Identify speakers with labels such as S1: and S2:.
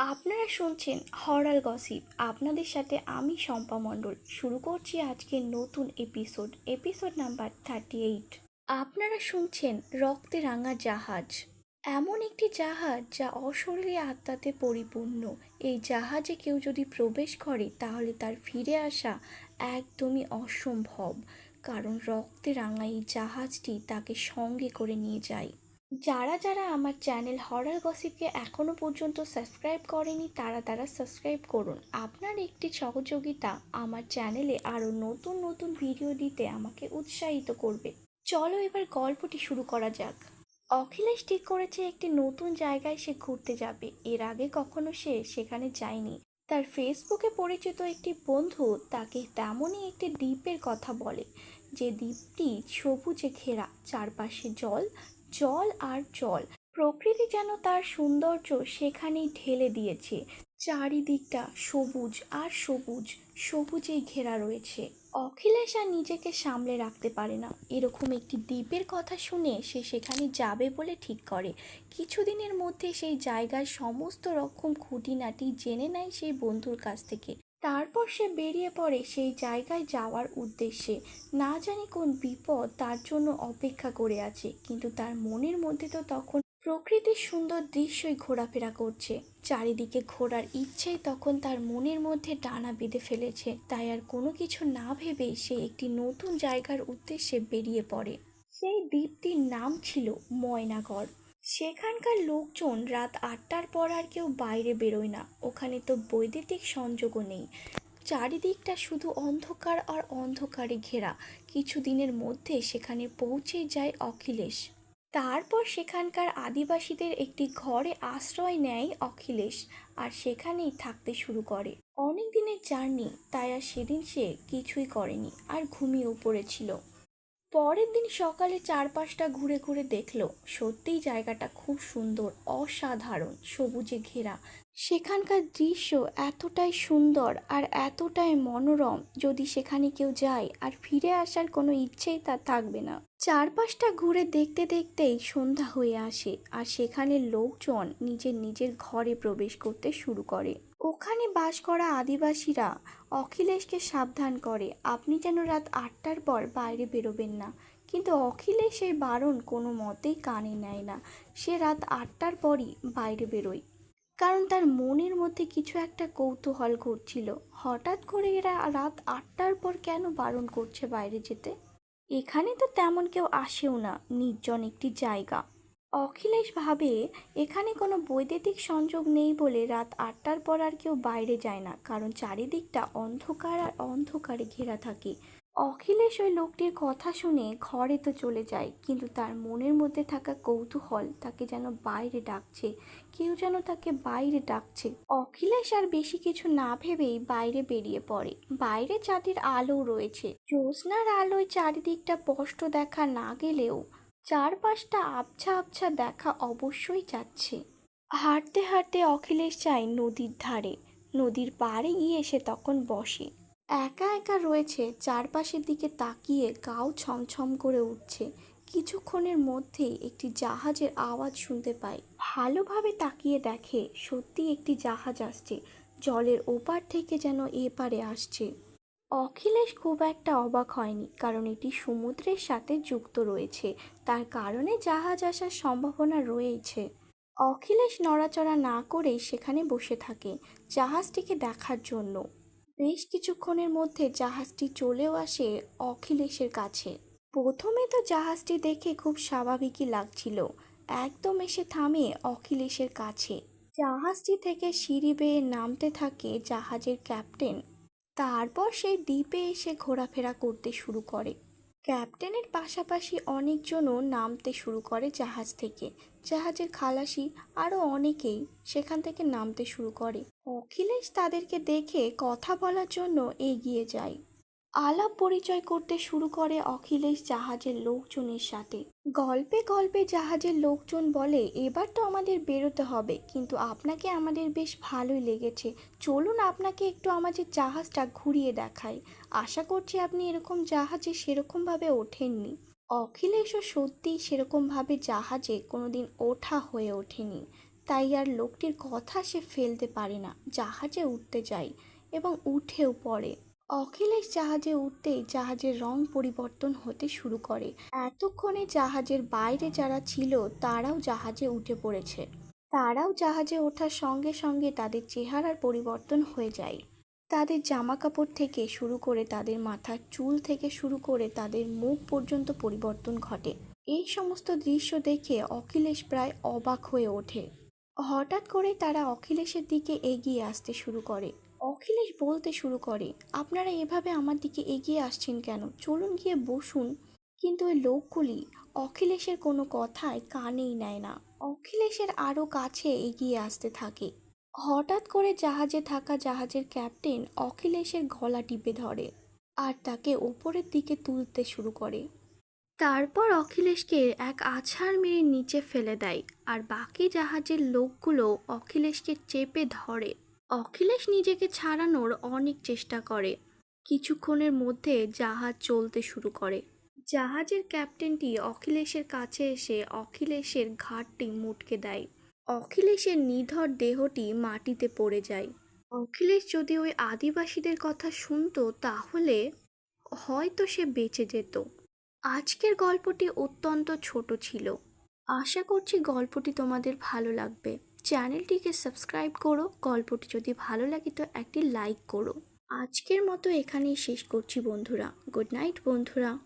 S1: আপনারা শুনছেন হরাল গসিপ। আপনাদের সাথে আমি শম্পা মণ্ডল। শুরু করছি আজকের নতুন episode episode number thirty eight আপনারা শুনছেন রক্তে রাঙা জাহাজ। এমন একটি জাহাজ যা অশরীরী আত্মাতে পরিপূর্ণ। এই জাহাজে কেউ যদি প্রবেশ করে, তাহলে তার ফিরে আসা একদমই অসম্ভব। কারণ রক্তে রাঙা এই জাহাজটি তাকে সঙ্গে করে নিয়ে যায়। যারা যারা আমার চ্যানেল হরার গসিপকে এখনও পর্যন্ত সাবস্ক্রাইব করেনি, তারা তারা সাবস্ক্রাইব করুন। আপনার একটি সহযোগিতা আমার চ্যানেলে আরও নতুন নতুন ভিডিও দিতে আমাকে উৎসাহিত করবে। চলো এবার গল্পটি শুরু করা যাক। অখিলেশ ঠিক করেছে একটি নতুন জায়গায় সে ঘুরতে যাবে। এর আগে কখনো সে সেখানে যায়নি। তার ফেসবুকে পরিচিত একটি বন্ধু তাকে তেমনই একটি দ্বীপের কথা বলে। যে দ্বীপটি সবুজে ঘেরা, চারপাশে জল জল আর জল। প্রকৃতি যেন তার সৌন্দর্য সেখানেই ঢেলে দিয়েছে। চারিদিকটা সবুজ আর সবুজ, সবুজেই ঘেরা রয়েছে। অখিলেশ আর নিজেকে সামলে রাখতে পারে না। এরকম একটি দ্বীপের কথা শুনে সে সেখানে যাবে বলে ঠিক করে। কিছুদিনের মধ্যে সেই জায়গার সমস্ত রকম খুঁটিনাটি জেনে নেয় সেই বন্ধুর কাছ থেকে। তারপর সে বেরিয়ে পড়ে সেই জায়গায় যাওয়ার উদ্দেশ্যে। না জানি কোন বিপদ তার জন্য অপেক্ষা করে আছে, কিন্তু তার মনের মধ্যে তো তখন প্রকৃতির সুন্দর দৃশ্যই ঘোরাফেরা করছে। চারিদিকে ঘোরার ইচ্ছেই তখন তার মনের মধ্যে ডানা বেঁধে ফেলেছে। তাই আর কোনো কিছু না ভেবেই সে একটি নতুন জায়গার উদ্দেশ্যে বেরিয়ে পড়ে। সেই দ্বীপটির নাম ছিল ময়নাগড়। সেখানকার লোকজন রাত আটটার পর আর কেউ বাইরে বেরোয় না। ওখানে তো বৈদ্যুতিক সংযোগও নেই। চারিদিকটা শুধু অন্ধকার আর অন্ধকারে ঘেরা। কিছুদিনের মধ্যে সেখানে পৌঁছে যায় অখিলেশ। তারপর সেখানকার আদিবাসীদের একটি ঘরে আশ্রয় নেয় অখিলেশ আর সেখানেই থাকতে শুরু করে। অনেক দিনের জার্নি, তাই আর সেদিন সে কিছুই করেনি আর ঘুমিয়েও পড়েছিল। পরের দিন সকালে চারপাশটা ঘুরে ঘুরে দেখল। সত্যিই জায়গাটা খুব সুন্দর, অসাধারণ, সবুজে ঘেরা। সেখানকার দৃশ্য এতটাই সুন্দর আর এতটাই মনোরম, যদি সেখানে কেউ যায় আর ফিরে আসার কোনো ইচ্ছেই তার থাকবে না। চারপাশটা ঘুরে দেখতে দেখতেই সন্ধ্যা হয়ে আসে আর সেখানে লোকজন নিজের নিজের ঘরে প্রবেশ করতে শুরু করে। ওখানে বাস করা আদিবাসীরা অখিলেশকে সাবধান করে। আপনি যেন রাত আটটার পর বাইরে বেরোবেন না। কিন্তু অখিলেশ এই বারণ কোনো মতেই কানে নেয় না। সে রাত আটটার পরই বাইরে বেরোয়। কারণ তার মনের মধ্যে কিছু একটা কৌতূহল ঘটছিল হঠাৎ করে এরা রাত আটটার পর কেন বারণ করছে বাইরে যেতে? এখানে তো তেমন কেউ আসেও না। নির্জন একটি জায়গা। অখিলেশ ভাবে এখানে কোনো বৈদ্যুতিক সংযোগ নেই বলে রাত আটটার পর আর কেউ বাইরে যায় না, কারণ চারিদিকটা অন্ধকার আর অন্ধকারে ঘেরা থাকে। অখিলেশ ওই লোকটির কথা শুনে ঘরে তো চলে যায়, কিন্তু তার মনের মধ্যে থাকা কৌতূহল তাকে যেন বাইরে ডাকছে, কেউ যেন তাকে বাইরে ডাকছে। অখিলেশ আর বেশি কিছু না ভেবেই বাইরে বেরিয়ে পড়ে। বাইরে চাঁদের আলো রয়েছে। জ্যোৎস্নার আলোয় চারিদিকটা স্পষ্ট দেখা না গেলেও চারপাশটা আবছা আবছা দেখা অবশ্যই যাচ্ছে। হাঁটতে হাঁটতে অখিলেশ যায় নদীর ধারে। নদীর পাড়ে গিয়ে সে তখন বসে। একা একা রয়েছে, চারপাশের দিকে তাকিয়ে গাও ছমছম করে উঠছে। কিছুক্ষণের মধ্যেই একটি জাহাজের আওয়াজ শুনতে পায় ভালোভাবে তাকিয়ে দেখে সত্যি একটি জাহাজ আসছে। জলের ওপার থেকে যেন এপারে আসছে। অখিলেশ খুব একটা অবাক হয়নি, কারণ এটি সমুদ্রের সাথে যুক্ত রয়েছে। তার কারণে জাহাজ আসার সম্ভাবনা রয়েছে অখিলেশ নড়াচড়া না করেই সেখানে বসে থাকে জাহাজটিকে দেখার জন্য। বেশ কিছুক্ষণের মধ্যে জাহাজটি চলেও আসে অখিলেশের কাছে। প্রথমে তো জাহাজটি দেখে খুব স্বাভাবিকই লাগছিল। একদম এসে থামে অখিলেশের কাছে। জাহাজটি থেকে সিঁড়ি বেয়ে নামতে থাকে জাহাজের ক্যাপ্টেন তারপর সেই দ্বীপে এসে ঘোরাফেরা করতে শুরু করে। ক্যাপ্টেনের পাশাপাশি অনেকজনও নামতে শুরু করে জাহাজ থেকে। জাহাজের খালাসি আরও অনেকেই সেখান থেকে নামতে শুরু করে। অখিলেশ তাদেরকে দেখে কথা বলার জন্য এগিয়ে যায়। আলাপ পরিচয় করতে শুরু করে অখিলেশ জাহাজের লোকজনের সাথে। গল্পে গল্পে জাহাজের লোকজন বলে, এবার তো আমাদের বেরোতে হবে, কিন্তু আপনাকে আমাদের বেশ ভালোই লেগেছে। চলুন আপনাকে একটু আমাদের জাহাজটা ঘুরিয়ে দেখাই। আশা করছি আপনি এরকম জাহাজে সেরকমভাবে ওঠেননি। অখিলেশও সত্যিই সেরকমভাবে জাহাজে কোনোদিন ওঠা হয়ে ওঠেনি। তাই আর লোকটির কথা সে ফেলতে পারে না। জাহাজে উঠতে যায় এবং উঠেও পড়ে। অখিলেশ জাহাজে উঠতেই জাহাজের রং পরিবর্তন হতে শুরু করে। এতক্ষণে জাহাজের বাইরে যারা ছিল, তারাও জাহাজে উঠে পড়েছে। তারাও জাহাজে ওঠার সঙ্গে সঙ্গে তাদের চেহারার পরিবর্তন হয়ে যায়। তাদের জামা কাপড় থেকে শুরু করে তাদের মাথার চুল থেকে শুরু করে তাদের মুখ পর্যন্ত পরিবর্তন ঘটে। এই সমস্ত দৃশ্য দেখে অখিলেশ প্রায় অবাক হয়ে ওঠে। হঠাৎ করে তারা অখিলেশের দিকে এগিয়ে আসতে শুরু করে। অখিলেশ বলতে শুরু করে, আপনারা এভাবে আমার দিকে এগিয়ে আসছেন কেন? চলুন গিয়ে বসুন। কিন্তু ওই লোকগুলি অখিলেশের কোনো কথায় কানেই নেয় না। অখিলেশের আরও কাছে এগিয়ে আসতে থাকে। হঠাৎ করে জাহাজে থাকা জাহাজের ক্যাপ্টেন অখিলেশের গলা টিপে ধরে আর তাকে ওপরের দিকে তুলতে শুরু করে। তারপর অখিলেশকে এক আছাড় মেরে নিচে ফেলে দেয় আর বাকি জাহাজের লোকগুলো অখিলেশকে চেপে ধরে। অখিলেশ নিজেকে ছাড়ানোর অনেক চেষ্টা করে। কিছুক্ষণের মধ্যে জাহাজ চলতে শুরু করে। জাহাজের ক্যাপ্টেনটি অখিলেশের কাছে এসে অখিলেশের ঘাটটি মুটকে দেয়। অখিলেশের নিধর দেহটি মাটিতে পড়ে যায়। অখিলেশ যদি ওই আদিবাসীদের কথা শুনতো, তাহলে হয়তো সে বেঁচে যেত। আজকের গল্পটি অত্যন্ত ছোট ছিল। আশা করছি গল্পটি তোমাদের ভালো লাগবে। চ্যানেলটিকে সাবস্ক্রাইব করো। গল্পটি যদি ভালো লাগে তো একটি লাইক করো। আজকের মতো এখানেই শেষ করছি বন্ধুরা। গুড নাইট বন্ধুরা।